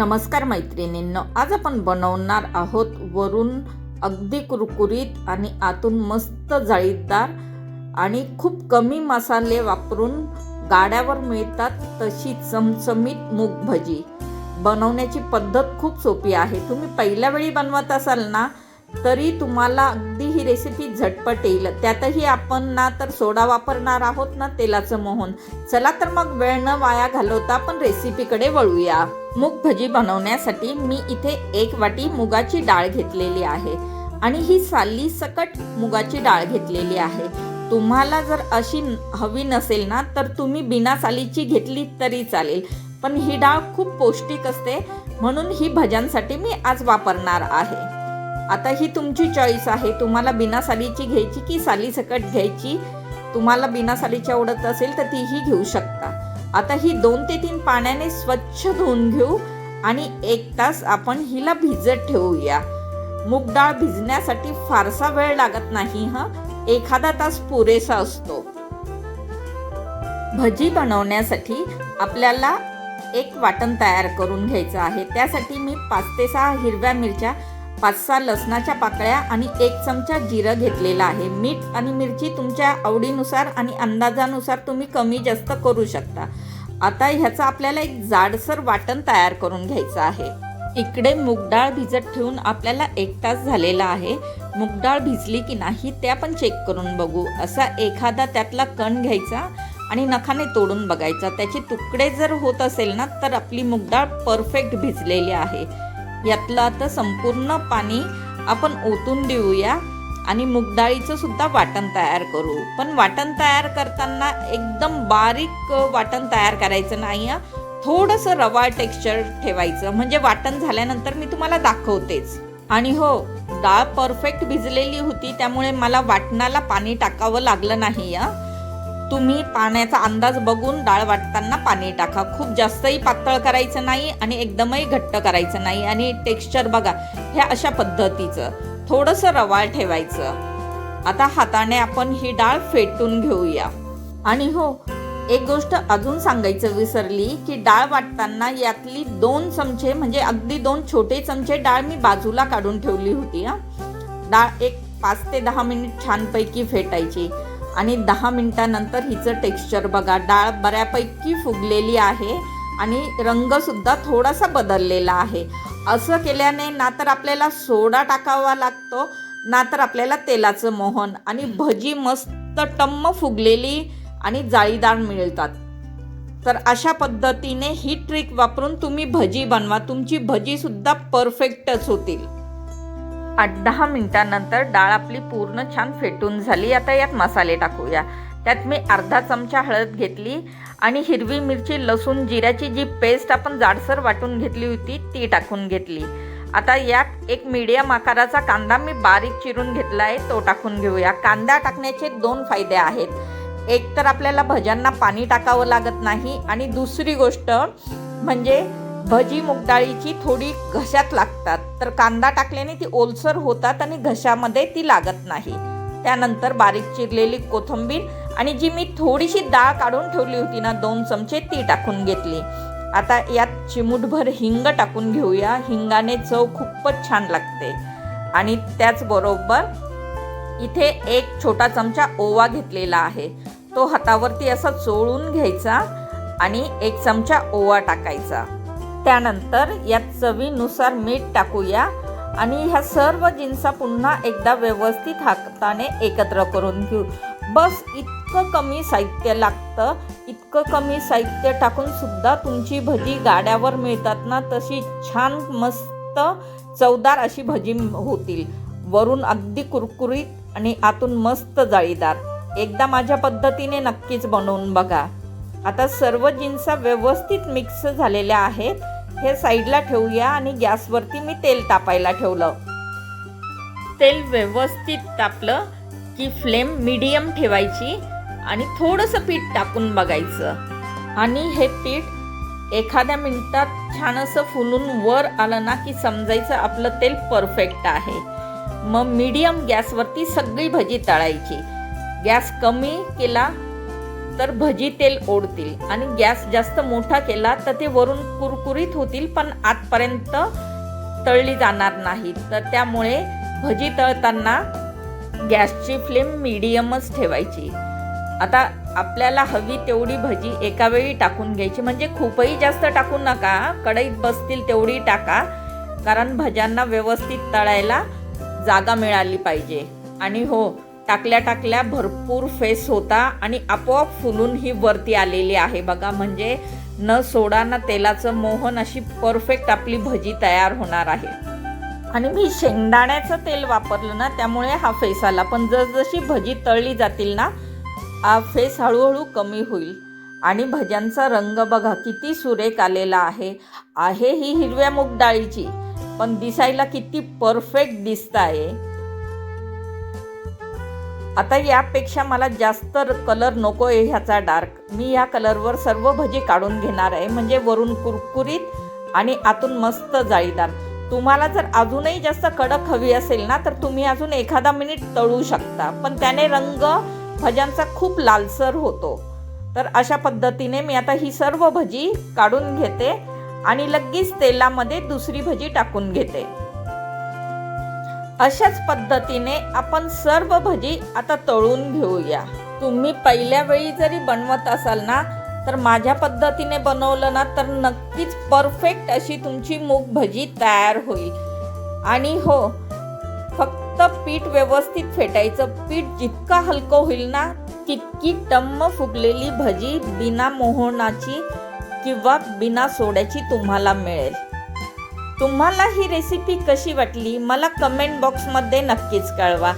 नमस्कार मैत्रिणींनो आज आपण बनवणार आहोत वरून अगदी कुरकुरीत आणि आतून मस्त जाळीदार आणि खूप कमी मसाले वापरून गाड्यावर मिळतात तशी चमचमीत मूग भजी. बनवण्याची पद्धत खूप सोपी आहे. तुम्ही पहिल्या वेळी बनवत असाल ना तरी तुम्हाला अगदी ही रेसिपी झटपट येईल. त्यातही आपण ना तर सोडा वापरणार आहोत ना तेलाचं मोहन. चला तर मग वेळ न वाया घालवता आपण रेसिपीकडे वळूया. मूग भजी बनवण्यासाठी मी इथे एक वाटी मुगाची डाळ घेतलेली आहे. आणि ही साली सकट मुगाची डाळ घेतलेली आहे. तुम्हाला जर अशी हवी नसेल ना तर तुम्ही बिना सालीची घेतली तरी चालेल. पण ही डाळ खूप पौष्टिक असते म्हणून ही भज्यांसाठी मी आज वापरणार आहे. आता ही तुमची चॉईस आहे. तुम्हाला बिना सालीची घ्यायची की साली सकट घ्यायची? तुम्हाला बिना सालीची आवडत असेल तर तीही घेऊ शकता. आता ही दोन ते तीन पाण्याने स्वच्छ धुवून घेऊ आणि एक तास आपण हिला भिजत ठेवूया. मूग डाळ भिजण्यासाठी फारसा वेळ लागत नाही हा? एखादा तास पुरेसा असतो. भजी बनवण्यासाठी आपल्याला एक वाटण तयार करून घ्यायचं आहे. त्यासाठी मी पाच ते सहा हिरव्या मिरच्या पाच सहा लसणाच्या पाकळ्या आणि एक चमचा जिरं घेतलेला आहे. मीठ आणि मिरची तुमच्या आवडीनुसार आणि अंदाजानुसार तुम्ही कमी जास्त करू शकता. आता ह्याचा आपल्याला एक जाडसर वाटण तयार करून घ्यायचं आहे. इकडे मुगडाळ भिजत ठेवून आपल्याला एक तास झालेला आहे. मुगडाळ भिजली की नाही ते आपण चेक करून बघू. असा एखादा त्यातला कण घ्यायचा आणि नखाने तोडून बघायचा. त्याचे तुकडे जर होत असेल ना तर आपली मुगडाळ परफेक्ट भिजलेली आहे. यातलं आता संपूर्ण पाणी आपण ओतून देऊया. आणि मुगडाळीचं सुद्धा वाटण तयार करू. पण वाटण तयार करताना एकदम बारीक वाटण तयार करायचं नाही हं. थोडंसं रवा टेक्स्चर ठेवायचं. म्हणजे वाटण झाल्यानंतर मी तुम्हाला दाखवतेच. आणि हो डाळ परफेक्ट भिजलेली होती त्यामुळे मला वाटणाला पाणी टाकावं लागलं नाही या तुम्ही पाण्याचा अंदाज बघून डाळ वाटताना पाणी टाका. खूप जास्तही पातळ करायचं नाही आणि एकदमही घट्ट करायचं नाही. आणि टेक्स्चर बघा ह्या अशा पद्धतीचं. थोडंसं रवाळ ठेवायचं. आता हाताने आपण ही डाळ फेटून घेऊया. आणि हो एक गोष्ट अजून सांगायचं विसरली की डाळ वाटताना यातली दोन चमचे म्हणजे अगदी दोन छोटे चमचे डाळ मी बाजूला काढून ठेवली होती हा. डाळ एक पाच ते दहा मिनिट छानपैकी फेटायची. आणि दहा मिनिटानंतर हिचं टेक्स्चर बघा डाळ बऱ्यापैकी फुगलेली आहे आणि रंगसुद्धा थोडासा बदललेला आहे. असं केल्याने ना तर आपल्याला सोडा टाकावा लागतो ना तर आपल्याला तेलाचं मोहन आणि भजी मस्त टम्म फुगलेली आणि जाळीदार मिळतात. तर अशा पद्धतीने ही ट्रिक वापरून तुम्ही भजी बनवा. तुमची भजीसुद्धा परफेक्टच होतील. आठ दहा मिनिटांनंतर डाळ आपली पूर्ण छान फेटून झाली. आता यात मसाले टाकूया. त्यात मी अर्धा चमचा हळद घेतली आणि हिरवी मिरची लसूण जिऱ्याची जी पेस्ट आपण जाडसर वाटून घेतली होती ती टाकून घेतली. आता यात एक मीडियम आकाराचा कांदा मी बारीक चिरून घेतला आहे तो टाकून घेऊया. कांदा टाकण्याचे दोन फायदे आहेत. एक तर आपल्याला भज्यांना पाणी टाकावं लागत नाही आणि दुसरी गोष्ट म्हणजे भजी मुगडाळीची थोडी घशात लागतात. तर कांदा टाकल्याने ती ओलसर होतात आणि घशामध्ये ती लागत नाही. त्यानंतर बारीक चिरलेली कोथिंबीर आणि जी मी थोडीशी डाळ काढून ठेवली होती ना दोन चमचे ती टाकून घेतली. आता यात चिमूटभर हिंग टाकून घेऊया. हिंगाने चव खूपच छान लागते. आणि त्याचबरोबर इथे एक छोटा चमचा ओवा घेतलेला आहे. तो हातावरती असा चोळून घ्यायचा आणि एक चमचा ओवा टाकायचा. त्यानंतर यात चवीनुसार मीठ टाकूया आणि ह्या सर्व जिन्सा पुन्हा एकदा व्यवस्थित हाताने एकत्र करून घेऊ. बस इतकं कमी साहित्य लागतं इतकं कमी साहित्य टाकून सुद्धा तुमची भजी गाड्यावर मिळतात ना तशी छान मस्त चवदार अशी भजी होतील. वरून अगदी कुरकुरीत आणि आतून मस्त जाळीदार. एकदा माझ्या पद्धतीने नक्कीच बनवून बघा. आता सर्व जिन्सा व्यवस्थित मिक्स झालेल्या आहेत. हे साईडला ठेवूया आणि गॅसवरती मी तेल तापायला ठेवलं. तेल व्यवस्थित तापलं की फ्लेम मीडियम ठेवायची. आणि थोडंसं पीठ टाकून बघायचं. आणि हे पीठ एखाद्या मिनटात छान असं फुलून वर आलं ना की समजायचं आपलं तेल परफेक्ट आहे. मग मीडियम गॅसवरती सगळी भजी तळायची. गॅस कमी केला तर भजी तेल ओढतील. आणि गॅस जास्त मोठा केला तर ते वरून कुरकुरीत होतील पण आतपर्यंत तळली जाणार नाही. तर त्यामुळे भजी तळताना गॅसची फ्लेम मीडियमच ठेवायची. आता आपल्याला हवी तेवढी भजी एका वेळी टाकून घ्यायची. म्हणजे खूपही जास्त टाकू नका कढईत बसतील तेवढी टाका. कारण भज्यांना व्यवस्थित तळायला जागा मिळाली पाहिजे. आणि हो टाकल्या टाकल्या भरपूर फेस होता आणि आपोआप फुलून ही वरती आलेली आहे. बघा म्हणजे न सोडा ना तेलाचं मोहन अशी परफेक्ट आपली भजी तयार होणार आहे. आणि मी शेंगदाण्याचं तेल वापरलं ना त्यामुळे हा फेस आला. पण जसजशी भजी तळली जातील ना फेस हळूहळू कमी होईल. आणि भज्यांचा रंग बघा किती सुरेख आलेला आहे. आहे ही हिरव्या मूग डाळीची पण दिसायला किती परफेक्ट दिसत आहे. आता यापेक्षा मला जास्त कलर नको आहे ह्याचा डार्क. मी या कलरवर सर्व भजी काढून घेणार आहे म्हणजे वरून कुरकुरीत आणि आतून मस्त जाळीदार. तुम्हाला जर अजूनही जास्त कडक हवी असेल ना तर तुम्ही अजून एखादा मिनिट तळू शकता. पण त्याने रंग भज्यांचा खूप लालसर होतो. तर अशा पद्धतीने मी आता ही सर्व भजी काढून घेते आणि लगेच तेलामध्ये दुसरी भजी टाकून घेते. अशाच पद्धतीने आपण सर्व भजी आता तळून घेऊया. तुम्ही पहिल्या वेळी जरी बनवत असाल ना तर माझ्या पद्धतीने बनवलं ना तर नक्कीच परफेक्ट अशी तुमची मूग भजी तयार होईल. आणि हो फक्त पीठ व्यवस्थित फेटायचं. पीठ जितकं हलकं होईल ना तितकी टम्म फुगलेली भजी बिना मोहनाची किंवा बिना सोड्याची तुम्हाला मिळेल. तुम्हाला ही रेसिपी कशी वाटली मला कमेंट बॉक्समध्ये नक्कीच कळवा.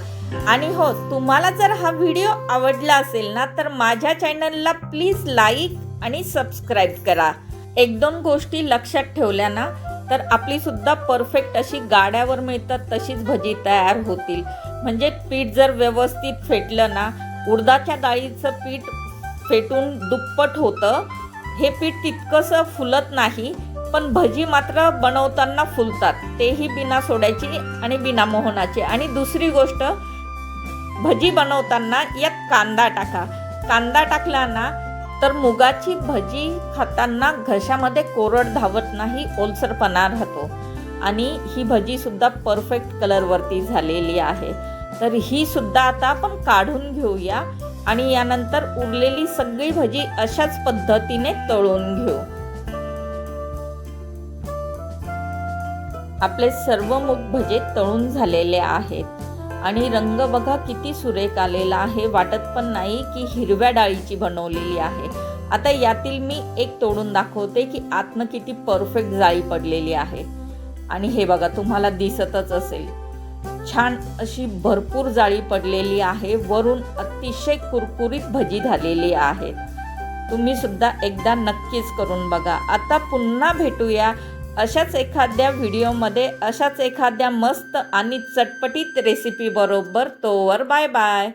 आणि हो तुम्हाला जर हा व्हिडिओ आवडला असेल ना तर माझ्या चॅनलला प्लीज लाईक आणि सबस्क्राईब करा. एक दोन गोष्टी लक्षात ठेवल्या ना तर आपली सुद्धा परफेक्ट अशी गाड्यावर मिळतात तशीच भजी तयार होतील. म्हणजे पीठ जर व्यवस्थित फेटलं ना उडदाच्या डाळीचं पीठ फेटून दुप्पट होतं. हे पीठ तितकंसं फुलत नाही पण भजी मात्र बनवताना फुलतात. तेही बिना सोड्याची आणि बिना मोहनाची. आणि दुसरी गोष्ट भजी बनवताना यात कांदा टाका. कांदा टाकला ना तर मुगाची भजी खाताना घशामध्ये कोरड धावत नाही ओलसरपणा राहतो. आणि ही भजी सुद्धा परफेक्ट कलरवरती झालेली आहे. तर ही सुद्धा आता आपण काढून घेऊया आणि यानंतर उरलेली सगळी भजी अशाच पद्धतीने तळून घेऊ. आपले सर्व मूग भजे तळून झालेले आहेत. आणि रंग बघा किती सुरेख आलेला आहे. वाटत पण नाही की हिरव्या डाळीची बनवलेली आहे. आता यातील मी एक तोडून दाखवते की आतनं किती परफेक्ट जाळी पडलेली आहे. आणि हे बघा तुम्हाला दिसतच असेल. छान अशी भरपूर जाळी पडलेली आहे. वरून अतिशय कुरकुरीत भजी झालेली आहे. तुम्ही सुद्धा एकदा नक्कीच करून बघा. आता पुन्हा भेटूया अशाच एखाद्या व्हिडिओमध्ये अशाच एखाद्या मस्त आणि चटपटीत रेसिपी बरोबर तोवर बाय बाय